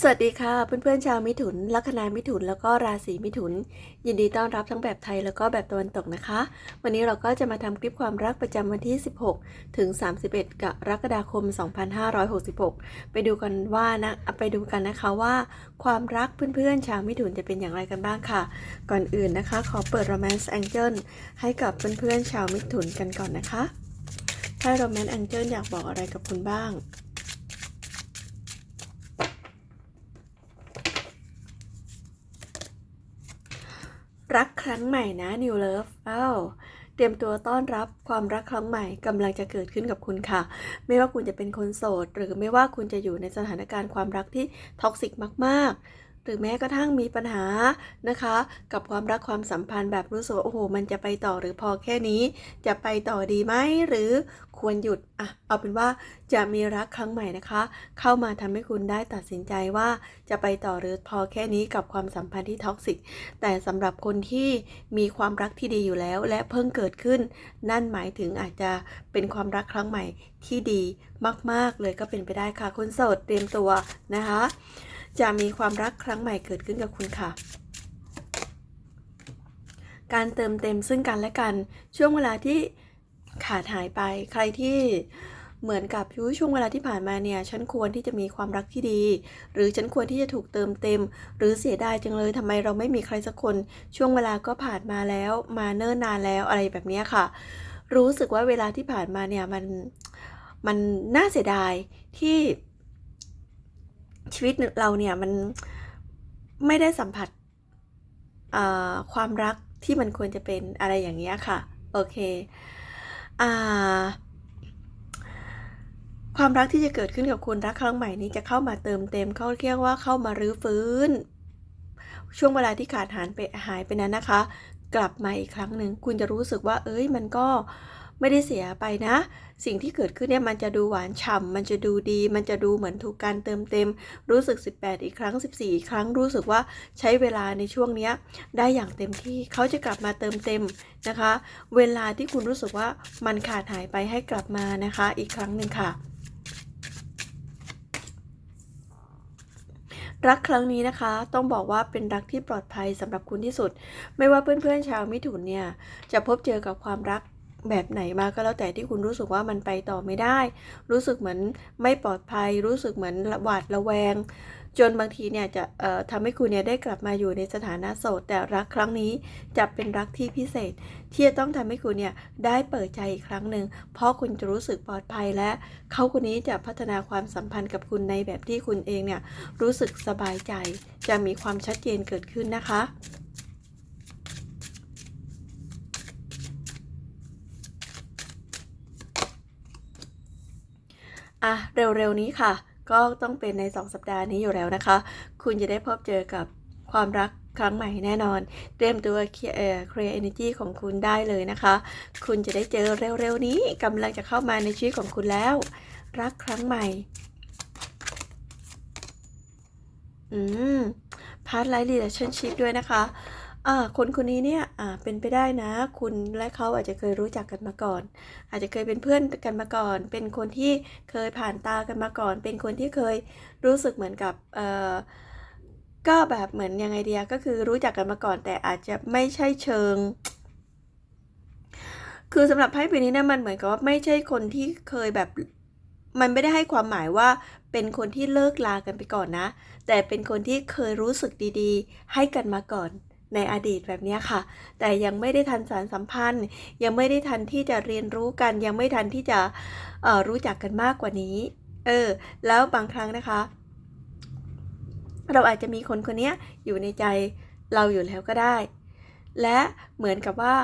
สวัสดีค่ะ เพื่อนๆชาวมิถุนลัคนามิถุนแล้วก็ราศีมิถุน ยินดีต้อนรับทั้งแบบไทยแล้วก็แบบตะวันตกนะคะ วันนี้เราก็จะมาทำคลิปความรักประจำวันที่ 16 ถึง 31 กรกฎาคม 2566 ไปดูกันว่านะไปดูกันนะคะว่าความรักเพื่อนๆชาวมิถุนจะเป็นอย่างไรกันบ้างค่ะ ก่อนอื่นนะคะ ขอเปิด Romance Angel ให้กับเพื่อนๆชาวมิถุนกันก่อนนะคะถ้า Romance Angel อยากบอกอะไรกับคุณบ้าง รักครั้งใหม่นะ New Love อ้าวเตรียมตัวต้อนรับความรักครั้งใหม่กำลังจะเกิดขึ้นกับคุณค่ะ ไม่ว่าคุณจะเป็นคนโสด หรือไม่ว่าคุณจะอยู่ในสถานการณ์ความรักที่ท็อกซิกมาก หรือแม้กระทั่งมีปัญหานะคะ กับความรักความสัมพันธ์แบบรู้สึกว่าโอ้โหมันจะไปต่อหรือพอแค่นี้ จะไปต่อดีไหมหรือควรหยุดอะเอาเป็นว่าจะมีรักครั้งใหม่นะคะ เข้ามาทำให้คุณได้ตัดสินใจว่าจะไปต่อหรือพอแค่นี้กับความสัมพันธ์ที่ท็อกซิกแต่สำหรับคนที่มีความรักที่ดีอยู่แล้ว และเพิ่งเกิดขึ้น นั่นหมายถึงอาจจะเป็นความรักครั้งใหม่ที่ดีมาก ๆ เลยก็เป็นไปได้ค่ะคนโสดเตรียมตัวนะคะ จะมีความรักครั้งใหม่เกิดขึ้นกับคุณค่ะ การเติมเต็มซึ่งกันและกันช่วงเวลาที่ขาดหายไป ใครที่เหมือนกับยุ้ยช่วงเวลาที่ผ่านมาเนี่ย ฉันควรที่จะมีความรักที่ดี หรือฉันควรที่จะถูกเติมเต็ม หรือเสียดายจังเลยทำไมเราไม่มีใครสักคน ช่วงเวลาก็ผ่านมาแล้ว มาเนิ่นนานแล้วอะไรแบบนี้ค่ะ รู้สึกว่าเวลาที่ผ่านมาเนี่ยมันมันน่าเสียดายที่ ชีวิตเราเนี่ยมันไม่ได้สัมผัสความรักที่มันควรจะเป็นอะไรอย่างเงี้ยค่ะ โอเคอความรักที่จะเกิดขึ้นกับคุณรักครั้งใหม่นี้จะเข้ามาเติมเต็มเขาเรียกว่าเข้ามารื้อฟื้น ช่วงเวลาที่ขาดหายไปหายไปนั้นนะคะ กลับมาอีกครั้งหนึ่งคุณจะรู้สึกว่า เอ้ยมันก็ ไม่ได้เสียไปนะ สิ่งที่เกิดขึ้นเนี่ยมันจะดูหวานฉ่ำมันจะดูดี มันจะดูเหมือนถูกการเติมเต็ม รู้สึก 18 อีกครั้ง 14 อีกครั้งรู้สึกว่าใช้เวลาในช่วงเนี้ยได้อย่างเต็มที่เขาจะกลับมาเติมเต็มนะคะ เวลาที่คุณรู้สึกว่ามันขาดหายไปให้กลับมานะคะ อีกครั้งหนึ่งค่ะรักครั้งนี้นะคะต้องบอกว่าเป็นรักที่ปลอดภัยสำหรับคุณที่สุด ไม่ว่าเพื่อนๆชาวมิถุนเนี่ยจะพบเจอกับความรัก แบบไหนมาก็แล้วแต่ที่คุณรู้สึกว่ามันไปต่อไม่ได้ รู้สึกเหมือนไม่ปลอดภัย รู้สึกเหมือนหวาดระแวง จนบางทีเนี่ยจะทำให้คุณเนี่ยได้กลับมาอยู่ในสถานะโสด แต่รักครั้งนี้จะเป็นรักที่พิเศษ ที่จะต้องทำให้คุณเนี่ยได้เปิดใจอีกครั้งหนึ่งเพราะคุณจะรู้สึกปลอดภัยและเขาคนนี้จะพัฒนาความสัมพันธ์กับคุณในแบบที่คุณเองเนี่ยรู้สึกสบายใจ จะมีความชัดเจนเกิดขึ้นนะคะ อะเร็วๆนี้ค่ะ ก็ต้องเป็นใน 2 สัปดาห์นี้อยู่แล้วนะคะ คุณจะได้พบเจอกับความรักครั้งใหม่แน่นอน เตรียมตัวเคลียร์เอ่อ clear energy ของคุณได้เลยนะคะ คุณจะได้เจอเร็วๆนี้กำลังจะเข้ามาในชีวิตของคุณแล้ว รักครั้งใหม่ อืมพาร์ทไลท์ relationship ด้วยนะคะ อ่าคนคนนี้เนี่ยอ่าเป็นไปได้นะ คุณและเขาอาจจะเคยรู้จักกันมาก่อน อาจจะเคยเป็นเพื่อนกันมาก่อน เป็นคนที่เคยผ่านตากันมาก่อน เป็นคนที่เคยรู้สึกเหมือนกับเอ่อก็แบบเหมือนยังไงเดียก็คือรู้จักกันมาก่อน แต่อาจจะไม่ใช่เชิง คือสำหรับไพ่ใบนี้เนี่ยมันเหมือนกับว่าไม่ใช่คนที่เคยแบบมันไม่ได้ให้ความหมายว่าเป็นคนที่เลิกลากันไปก่อนนะ แต่เป็นคนที่เคยรู้สึกดีๆ ให้กันมาก่อน ในอดีตแบบนี้ค่ะ แต่ยังไม่ได้ทันสารสัมพันธ์ ยังไม่ได้ทันที่จะเรียนรู้กัน ยังไม่ทันที่จะรู้จักกันมากกว่านี้ เออ แล้วบางครั้งนะคะ เราอาจจะมีคนคนนี้อยู่ในใจเราอยู่แล้วก็ได้ และเหมือนกับว่า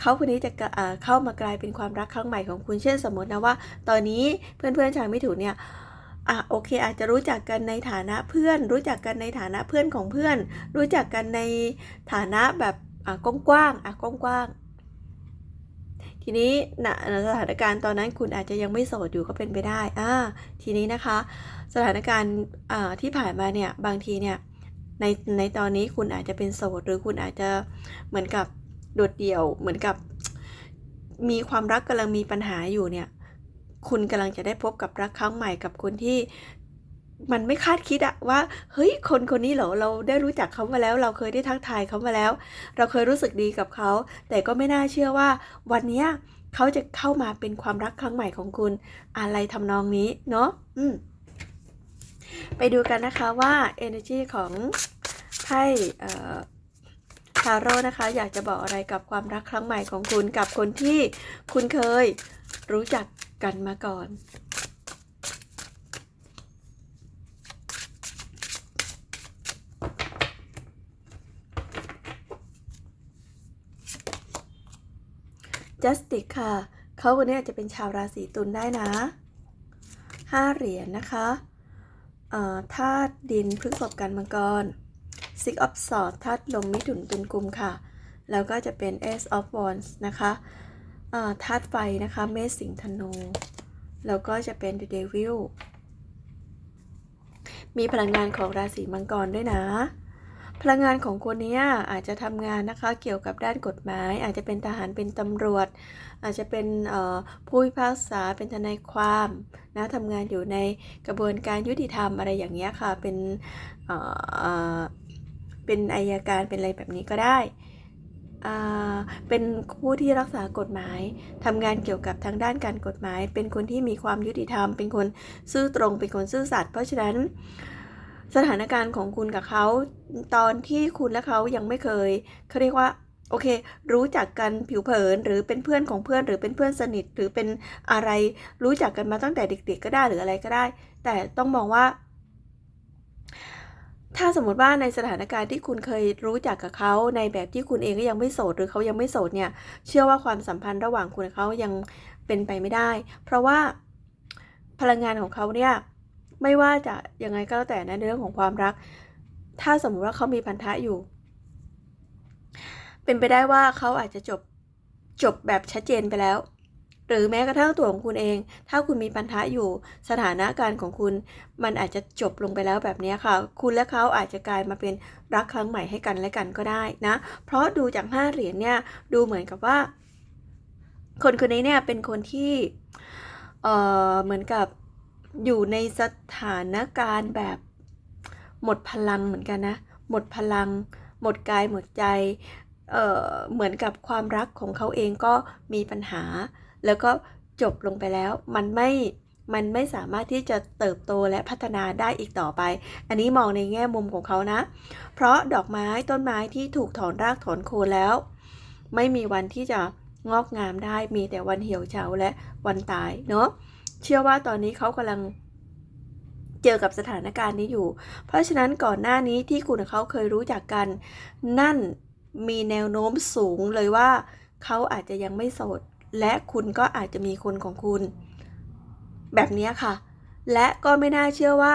เขาคนนี้จะะเข้ามากลายเป็นความรักครั้งใหม่ของคุณเช่นสมมตินะว่า ตอนนี้เพื่อนๆชาวมิถุนเนี่ย อะโอเค อาจจะรู้จักกันในฐานะเพื่อน รู้จักกันในฐานะเพื่อนของเพื่อน รู้จักกันในฐานะแบบอะกว้างๆอะกว้างๆทีนี้ณสถานการณ์ตอนนั้นคุณอาจจะยังไม่โสดอยู่ก็เป็นไปได้อ่าทีนี้นะคะ สถานการณ์อ่าที่ผ่านมาเนี่ยบางทีเนี่ยในในตอนนี้คุณอาจจะเป็นโสดหรือคุณอาจจะเหมือนกับโดดเดี่ยวเหมือนกับมีความรักกำลังมีปัญหาอยู่เนี่ย คุณกำลังจะได้พบกับรักครั้งใหม่กับคนที่มันไม่คาดคิดอะว่าเฮ้ยคนคนนี้เหรอเราได้รู้จักเขามาแล้ว เราเคยได้ทักทายเขามาแล้ว เราเคยรู้สึกดีกับเขา แต่ก็ไม่น่าเชื่อว่า วันนี้เขาจะเข้ามาเป็นความรักครั้งใหม่ของคุณ อะไรทำนองนี้เนาะอืมไปดูกันนะคะว่า energy ของไพ่ทาโร่นะคะ อยากจะบอกอะไรกับความรักครั้งใหม่ของคุณกับคนที่คุณเคย รู้จักกันมาก่อน justice ค่ะ เขาคนนี้อาจจะเป็นชาวราศีตุลได้นะห้าเหรียญนะคะธาตุดินพฤษภกันมังกร six of swords ธาตุลมมิถุนตุลกุมค่ะ แล้วก็จะเป็น ace of wands นะคะ ธาตุไฟนะคะเมษสิงห์ธนู แล้วก็จะเป็น the devil มีพลังงานของราศีมังกรด้วยนะ พลังงานของคนนี้อาจจะทำงานนะคะเกี่ยวกับด้านกฎหมาย อาจจะเป็นทหารเป็นตำรวจ อาจจะเป็นผู้พิพากษาเป็นทนายความนะทำงานอยู่ในกระบวนการยุติธรรมอะไรอย่างเงี้ยค่ะเป็นเป็นอายการเป็นอะไรแบบนี้ก็ได้ เป็นผู้ที่รักษากฎหมายทำงานเกี่ยวกับทางด้านการกฎหมาย เป็นคนที่มีความยุติธรรม เป็นคนซื่อตรง เป็นคนซื่อสัตย์ เพราะฉะนั้นสถานการณ์ของคุณกับเขาตอนที่คุณและเขายังไม่เคยเขาเรียกว่าโอเค รู้จักกันผิวเผินหรือเป็นเพื่อนของเพื่อนหรือเป็นเพื่อนสนิทหรือเป็นอะไรรู้จักกันมาตั้งแต่เด็ก ๆ ก็ได้หรืออะไรก็ได้ แต่ต้องมองว่า ถ้าสมมติว่าในสถานการณ์ที่คุณเคยรู้จักกับเขาในแบบที่คุณเองก็ยังไม่โสดหรือเขายังไม่โสดเนี่ย เชื่อว่าความสัมพันธ์ระหว่างคุณกับเขายังเป็นไปไม่ได้ เพราะว่าพลังงานของเขาเนี่ยไม่ว่าจะยังไงก็แล้วแต่นะในเรื่องของความรัก ถ้าสมมติว่าเขามีพันธะอยู่ เป็นไปได้ว่าเขาอาจจะจบจบแบบชัดเจนไปแล้ว หรือแม้กระทั่งตัวของคุณเอง ถ้าคุณมีพันธะอยู่สถานะการของคุณ มันอาจจะจบลงไปแล้วแบบนี้ค่ะ คุณและเขาอาจจะกลายมาเป็นรักครั้งใหม่ให้กันและกันก็ได้นะ เพราะดูจากห้าเหรียญเนี่ยดูเหมือนกับว่า คนคนนี้เนี่ยเป็นคนที่เอ่อเหมือนกับอยู่ในสถานการณ์แบบหมดพลังเหมือนกันนะ หมดพลัง หมดกายหมดใจเออเหมือนกับความรักของเขาเองก็มีปัญหา แล้วก็จบลงไปแล้วมันไม่มันไม่สามารถที่จะเติบโตและพัฒนาได้อีกต่อไป อันนี้มองในแง่มุมของเขานะ เพราะดอกไม้ต้นไม้ที่ถูกถอนรากถอนโคนแล้ว ไม่มีวันที่จะงอกงามได้มีแต่วันเหี่ยวเฉาและวันตายเนาะเชื่อว่าตอนนี้เขากำลังเจอกับสถานการณ์นี้อยู่ เพราะฉะนั้นก่อนหน้านี้ที่คุณเขาเคยรู้จักกัน นั่นมีแนวโน้มสูงเลยว่า เขาอาจจะยังไม่โสด และคุณก็อาจจะมีคนของคุณ แบบนี้ค่ะ และก็ไม่น่าเชื่อว่า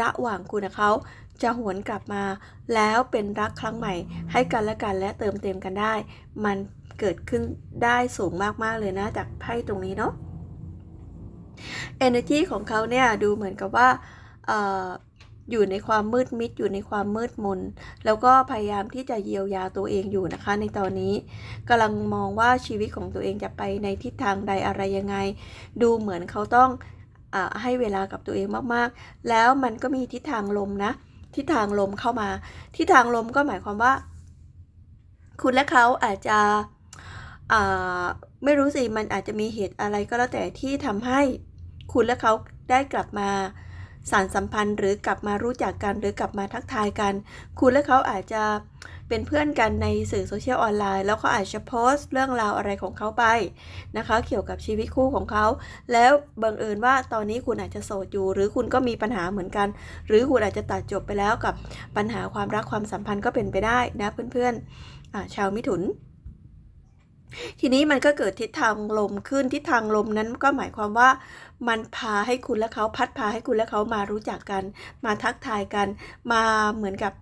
ระหว่างคุณกับเขาจะหวนกลับมา แล้วเป็นรักครั้งใหม่ ให้กันและกันและเติมเต็มกันได้ มันเกิดขึ้นได้สูงมากๆเลยนะจากไพ่ตรงนี้เนาะ energy ของเขาเนี่ยดูเหมือนกับว่า อยู่ในความมืดมิดอยู่ในความมืดมน แล้วก็พยายามที่จะเยียวยาตัวเองอยู่นะคะ ในตอนนี้กำลังมองว่าชีวิตของตัวเองจะไปในทิศทางใดอะไรยังไง ดูเหมือนเขาต้องอให้เวลากับตัวเองมากๆ แล้วมันก็มีทิศทางลมนะ ทิศทางลมเข้ามา ทิศทางลมก็หมายความว่า คุณและเขาอาจจะไม่รู้สิ มันอาจจะมีเหตุอะไรก็แล้วแต่ที่ทำให้คุณและเขาได้กลับมา สารสัมพันธ์หรือกลับมารู้จักกันหรือกลับมาทักทายกัน คุณและเขาอาจจะเป็นเพื่อนกันในสื่อโซเชียลออนไลน์ แล้วเขาอาจจะโพสต์เรื่องราวอะไรของเขาไปนะคะ เกี่ยวกับชีวิตคู่ของเขา แล้วบังเอิญว่าตอนนี้คุณอาจจะโสดอยู่ หรือคุณก็มีปัญหาเหมือนกัน หรือคุณอาจจะตัดจบไปแล้วกับปัญหาความรักความสัมพันธ์ก็เป็นไปได้นะเพื่อนๆชาวมิถุนทีนี้มันก็เกิดทิศทางลมขึ้นทิศทางลมนั้นก็หมายความว่า มันพาให้คุณและเขาพัดพาให้คุณและเขามารู้จักกัน มาทักทายกัน มาเหมือนกับ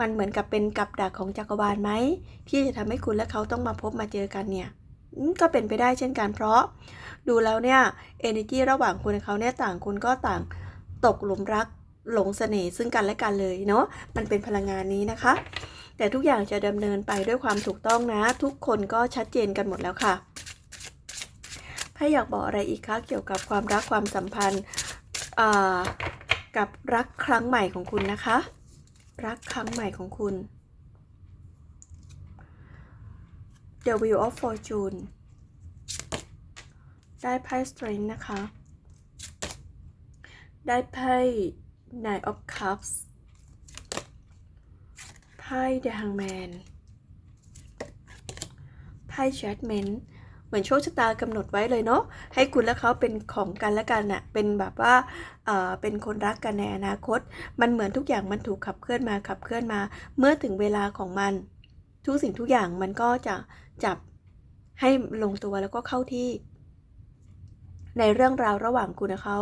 มันเหมือนกับเป็นกับดักของจักรวาลไหมที่จะทำให้คุณและเขาต้องมาพบมาเจอกันเนี่ยก็เป็นไปได้เช่นกันเพราะ ดูแล้วเนี่ยเอเนจีระหว่างคุณและเขาเนี่ยต่างคุณก็ต่างตกหลุมรักหลงเสน่ห์ซึ่งกันและกันเลยเนาะมันเป็นพลังงานนี้นะคะ แต่ทุกอย่างจะดำเนินไปด้วยความถูกต้องนะ ทุกคนก็ชัดเจนกันหมดแล้วค่ะ ไพ่อยากบอกอะไรอีกคะเกี่ยวกับความรักความสัมพันธ์กับรักครั้งใหม่ของคุณนะคะ รักครั้งใหม่ของคุณ The Wheel of Fortune ได้ไพ่ Strength นะคะ ได้ไพ่ Nine of Cups ไพ่ The Hangman ไพ่ Judgment มือนโชคชะตากำหนดไว้เลยเนาะให้คุณและเขาเป็นของกันและกันน่ะเป็นแบบว่าเอ่อเป็นคนรักกันในอนาคต มันเหมือนทุกอย่างมันถูกขับเคลื่อนมาขับเคลื่อนมา เมื่อถึงเวลาของมัน ทุกสิ่งทุกอย่างมันก็จะจับให้ลงตัวแล้วก็เข้าที่ ในเรื่องราวระหว่างคุณกับเขา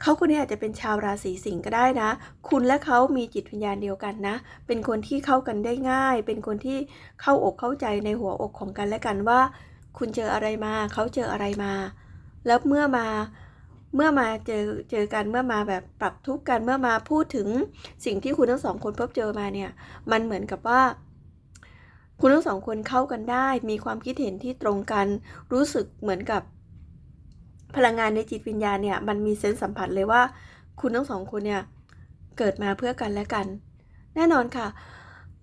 เขาคนนี้อาจจะเป็นชาวราศีสิงห์ก็ได้นะ คุณและเขามีจิตวิญญาณเดียวกันนะ เป็นคนที่เข้ากันได้ง่าย เป็นคนที่เข้าอกเข้าใจในหัวอกของกันและกันว่า คุณเจออะไรมาเขาเจออะไรมา แล้วเมื่อมาเมื่อมาเจอเจอกันเมื่อมาแบบปรับทุกข์กันเมื่อมาพูดถึงสิ่งที่คุณทั้งสองคนพบเจอมาเนี่ย มันเหมือนกับว่า คุณทั้งสองคนเข้ากันได้ มีความคิดเห็นที่ตรงกัน รู้สึกเหมือนกับ พลังงานในจิตวิญญาณเนี่ย มันมีเซนส์สัมผัสเลยว่า คุณทั้งสองคนเนี่ยเกิดมาเพื่อกันและกัน แน่นอนค่ะ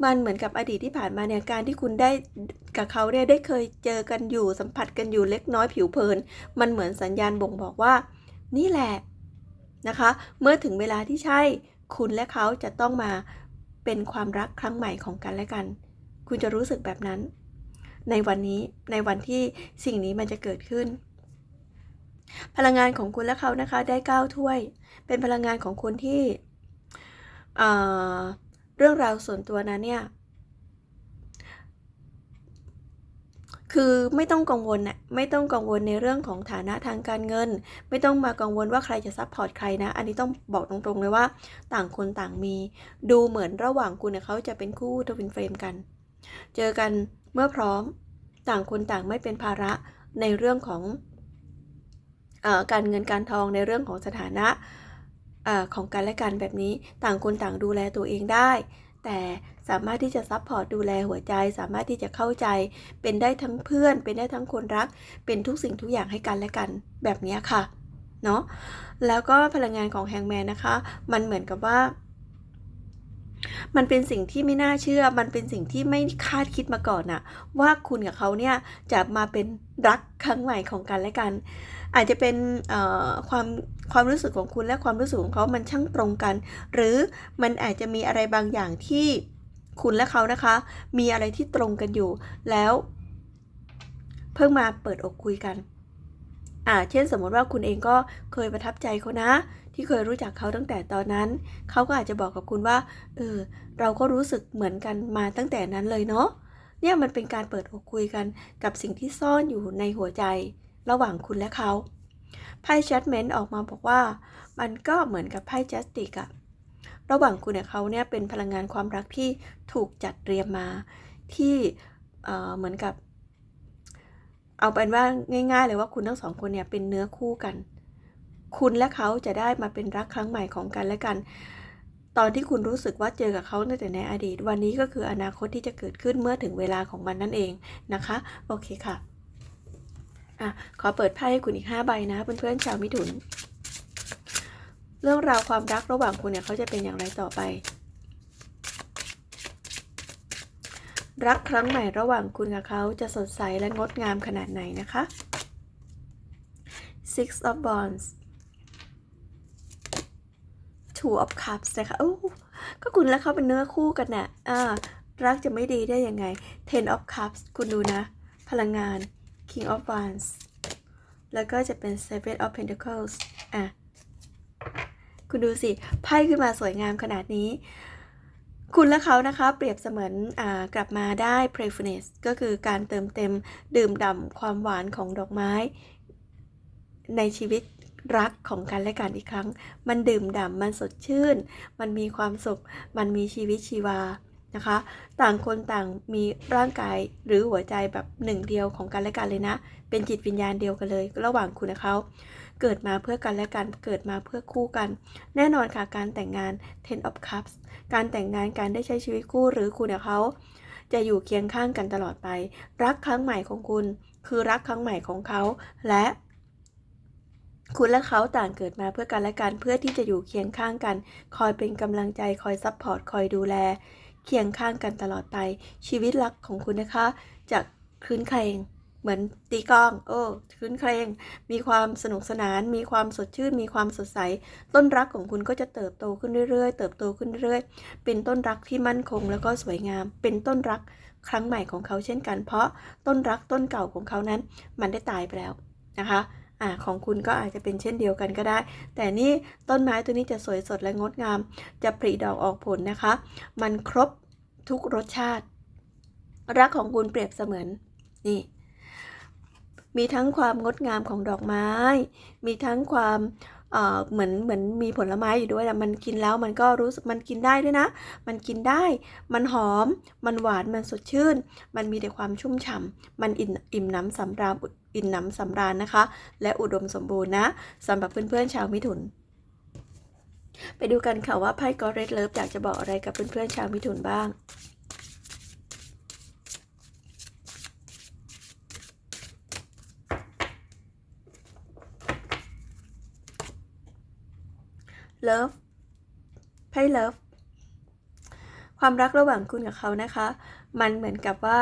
มันเหมือนกับอดีตที่ผ่านมาเนี่ยการที่คุณได้กับเขาเนี่ยได้เคยเจอกันอยู่สัมผัสกันอยู่เล็กน้อยผิวเผิน มันเหมือนสัญญาณบ่งบอกว่า นี่แหละนะคะ เมื่อถึงเวลาที่ใช่คุณและเขาจะต้องมาเป็นความรักครั้งใหม่ของกันและกัน คุณจะรู้สึกแบบนั้น ในวันนี้ในวันที่สิ่งนี้มันจะเกิดขึ้น พลังงานของคุณและเขานะคะได้ก้าถ้วย เป็นพลังงานของคนที่ เรื่องราวส่วนตัวนั้นเนี่ย คือไม่ต้องกังวลนะไม่ต้องกังวลในเรื่องของฐานะทางการเงิน ไม่ต้องมากังวลว่าใครจะซัพพอร์ตใครนะ อันนี้ต้องบอกตรงๆเลยว่า ต่างคนต่างมี ดูเหมือนระหว่างคุณกับเขาจะเป็นคู่ทวินเฟรมกัน เจอกันเมื่อพร้อม ต่างคนต่างไม่เป็นภาระในเรื่องของเออการเงินการทองในเรื่องของสถานะ อของกันและกันแบบนี้ต่างคนต่างดูแลตัวเองได้ แต่สามารถที่จะซัพพอร์ตดูแลหัวใจ สามารถที่จะเข้าใจ เป็นได้ทั้งเพื่อน เป็นได้ทั้งคนรัก เป็นทุกสิ่งทุกอย่างให้กันและกันแบบนี้ค่ะเนาะแล้วก็พลังงานของแฮงแมนนะคะ มันเหมือนกับว่า มันเป็นสิ่งที่ไม่น่าเชื่อ มันเป็นสิ่งที่ไม่คาดคิดมาก่อนอะว่าคุณกับเขาเนี่ยจะมาเป็นรักครั้งใหม่ของกันและกัน อาจจะเป็นความความรู้สึกของคุณและความรู้สึกของเขามันช่างตรงกัน หรือมันอาจจะมีอะไรบางอย่างที่คุณและเขานะคะ มีอะไรที่ตรงกันอยู่ แล้ว เพิ่งมาเปิดอกคุยกันอ่าเช่นสมมติว่าคุณเองก็เคยประทับใจเขานะ ที่เคยรู้จักเขาตั้งแต่ตอนนั้น เขาก็อาจจะบอกกับคุณว่าเออเราก็รู้สึกเหมือนกันมาตั้งแต่นั้นเลยเนาะเนี่ยมันเป็นการเปิดอกคุยกันกับสิ่งที่ซ่อนอยู่ในหัวใจ ระหว่างคุณและเขาไพ่ชัดเมนต์ออกมาบอกว่า มันก็เหมือนกับไพ่จัสติกอะระหว่างคุณกับเขาเนี่ยเป็นพลังงานความรักที่ถูกจัดเตรียมมาที่เเหมือนกับ เอาเป็นว่าง่าย ๆ เลยว่าคุณทั้งสองคนเนี่ยเป็นเนื้อคู่กัน คุณและเขาจะได้มาเป็นรักครั้งใหม่ของกันและกัน ตอนที่คุณรู้สึกว่าเจอกับเขาตั้งแต่ในอดีต วันนี้ก็คืออนาคตที่จะเกิดขึ้นเมื่อถึงเวลาของมันนั่นเองนะคะ โอเคค่ะ อะขอเปิดไพ่ให้คุณอีก5ใบนะ เพื่อนๆชาวมิถุน เรื่องราวความรักระหว่างคุณเนี่ยเขาจะเป็นอย่างไรต่อไป รักครั้งใหม่ระหว่างคุณกับเขาจะสดใสและงดงามขนาดไหนนะคะ Six of Wands Two of Cups นะคะโอ้ก็คุณและเขาเป็นเนื้อคู่กันน่ะอ่ารักจะไม่ดีได้ยังไง Ten of Cups คุณดูนะ พลังงาน King of Wands แล้วก็จะเป็น Seven of Pentacles อะ คุณดูสิ ไพ่ขึ้นมาสวยงามขนาดนี้ คุณและเขานะคะ เปรียบเสมือนอกลับมาได้ playfulness ก็คือการเติมเต็มดื่มด่ำความหวานของดอกไม้ ในชีวิตรักของกันและกันอีกครั้ง มันดื่มด่ำมันสดชื่น มันมีความสุข มันมีชีวิตชีวา นะคะ ต่างคนต่างมีร่างกายหรือหัวใจแบบหนึ่งเดียวของกันและกันเลยนะ เป็นจิตวิญญาณเดียวกันเลย ระหว่างคุณและเขาเกิดมาเพื่อกันและกัน เกิดมาเพื่อคู่กัน แน่นอนค่ะ การแต่งงาน Ten of Cups การแต่งงาน การได้ใช้ชีวิตคู่หรือคุณกับเขา จะอยู่เคียงข้างกันตลอดไป รักครั้งใหม่ของคุณ คือรักครั้งใหม่ของเขา และ คุณและเขาต่างเกิดมาเพื่อกันและกัน เพื่อที่จะอยู่เคียงข้างกัน คอยเป็นกำลังใจ คอยซัพพอร์ต คอยดูแล เคียงข้างกันตลอดไป ชีวิตรักของคุณนะคะจะคลื้นเครงเหมือนตีกองโอ้คลื้นเครงมีความสนุกสนาน มีความสดชื่น มีความสดใส ต้นรักของคุณก็จะเติบโตขึ้นเรื่อยๆ เติบโตขึ้นเรื่อยๆ เป็นต้นรักที่มั่นคงแล้วก็สวยงาม เป็นต้นรักครั้งใหม่ของเขาเช่นกัน เพราะต้นรักต้นเก่าของเขานั้น มันได้ตายไปแล้วนะคะ อ่าของคุณก็อาจจะเป็นเช่นเดียวกันก็ได้ แต่นี่ต้นไม้ตัวนี้จะสวยสดและงดงาม จะผลิดอกออกผลนะคะ มันครบทุกรสชาติ รักของคุณเปรียบเสมือนนี่มีทั้งความงดงามของดอกไม้ มีทั้งความ เอ่อเหมือนเหมือนมีผลไม้อยู่ด้วยแต่มันกินแล้วมันก็รู้สึกมันกินได้ด้วยนะ มันกินได้ มันหอม มันหวาน มันสดชื่น มันมีแต่ความชุ่มฉ่ำมันอิ่มอิ่มน้ำสำราญอิ่มน้ำสำราญนะคะ และอุดมสมบูรณ์นะสำหรับเพื่อนๆชาวมิถุน ไปดูกันค่ะว่าไพ่กอเรดเลิฟอยากจะบอกอะไรกับเพื่อนๆชาวมิถุนบ้าง เลิฟไพ่เลิฟความรักระหว่างคุณกับเขานะคะ มันเหมือนกับว่า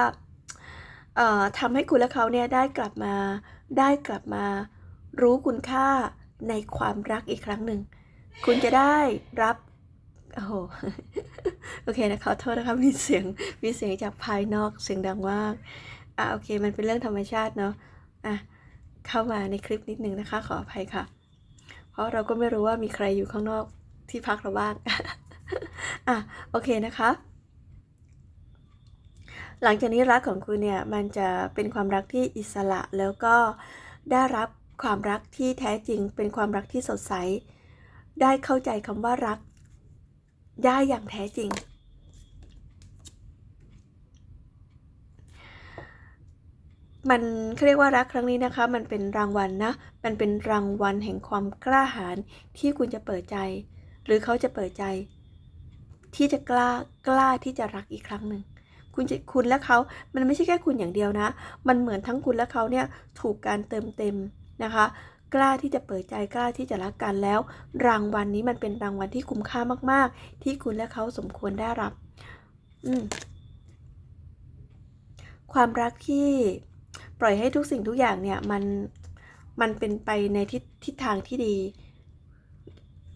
ทำให้คุณและเขาเนี่ยได้กลับมาได้กลับมารู้คุณค่าในความรักอีกครั้งหนึ่ง คุณจะได้รับโอ้โหโอเคนะขอโทษนะคะมีเสียงมีเสียงจากภายนอกเสียงดังมากอะโอเค มันเป็นเรื่องธรรมชาติเนาะอะเข้ามาในคลิปนิดนึงนะคะ ขออภัยค่ะ ราะเราก็ไม่รู้ว่ามีใครอยู่ข้างนอกที่พักเราบ้าง อะ โอเคนะคะ หลังจากนี้รักของคุณเนี่ย มันจะเป็นความรักที่อิสระแล้วก็ได้รับความรักที่แท้จริง เป็นความรักที่สดใส ได้เข้าใจคำว่ารัก ได้อย่างแท้จริง มันเขาเรียกว่ารักครั้งนี้นะคะ มันเป็นรางวัลนะ มันเป็นรางวัลแห่งความกล้าหาญที่คุณจะเปิดใจ หรือเขาจะเปิดใจ ที่จะกล้ากล้าที่จะรักอีกครั้งหนึ่งคุณจะคุณและเขา มันไม่ใช่แค่คุณอย่างเดียวนะ มันเหมือนทั้งคุณและเขาเนี่ยถูกการเติมเต็มนะคะ กล้าที่จะเปิดใจกล้าที่จะรักกันแล้ว รางวัลนนี้มันเป็นรางวัลที่คุ้มค่ามาก ๆ ที่คุณและเขาสมควรได้รับ อืความรักที่ ปล่อยให้ทุกสิ่งทุกอย่างเนี่ยมันมันเป็นไปในทิศทิศทางที่ดี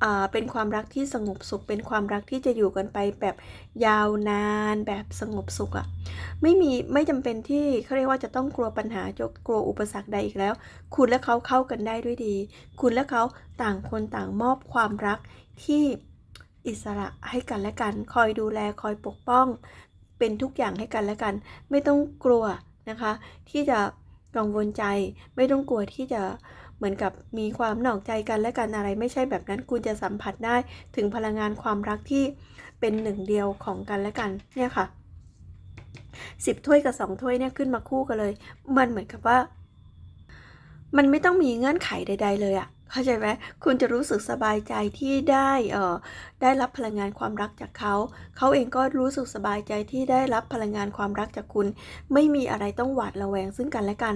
อ่าเป็นความรักที่สงบสุข เป็นความรักที่จะอยู่กันไปแบบยาวนานแบบสงบสุขอะ่ะ ไม่มีไม่จำเป็นที่เขาเรียกว่าจะต้องกลัวปัญหาจะกลัวอุปสรรคใดอีกแล้ว คุณและเขาเข้ากันได้ด้วยดี คุณและเขาต่างคนต่างมอบความรักที่อิสระให้กันและกัน คอยดูแล คอยปกป้อง เป็นทุกอย่างให้กันและกัน ไม่ต้องกลัว นะคะ ที่จะกังวลใจไม่ต้องกลัวที่จะเหมือนกับมีความหนอกใจกันและกันอะไร ไม่ใช่แบบนั้นคุณจะสัมผัสได้ถึงพลังงานความรักที่เป็นหนึ่งเดียวของกันและกันเนี่ยค่ะสิบถ้วยกับสองถ้วยเนี่ยขึ้นมาคู่กันเลย มันเหมือนกับว่า มันไม่ต้องมีเงื่อนไขใด ๆ เลยอะ เข้าใจไหมคุณจะรู้สึกสบายใจที่ได้เอ่อได้รับพลังงานความรักจากเขา เขาเองก็รู้สึกสบายใจที่ได้รับพลังงานความรักจากคุณ ไม่มีอะไรต้องหวาดระแวงซึ่งกันและกัน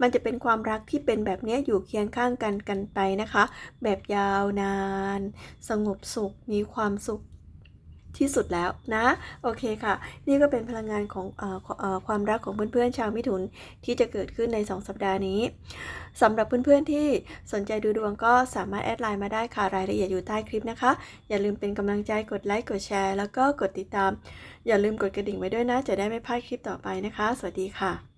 มันจะเป็นความรักที่เป็นแบบนี้อยู่เคียงข้างกันกันไปนะคะ แบบยาวนาน สงบสุขมีความสุข ที่สุดแล้วนะ โอเคค่ะ นี่ก็เป็นพลังงานของออเออความรักของเพื่อนๆชาวมิถุนที่จะเกิดขึ้นใน 2 สัปดาห์นี้สำหรับเพื่อนๆที่สนใจดูดวงก็สามารถแอดไลน์มาได้ค่ะรายละเอียดอยู่ใต้คลิปนะคะ อย่าลืมเป็นกำลังใจกดไลค์กดแชร์ แล้วก็กดติดตาม อย่าลืมกดกระดิ่งไว้ด้วยนะ จะได้ไม่พลาดคลิปต่อไปนะคะ สวัสดีค่ะ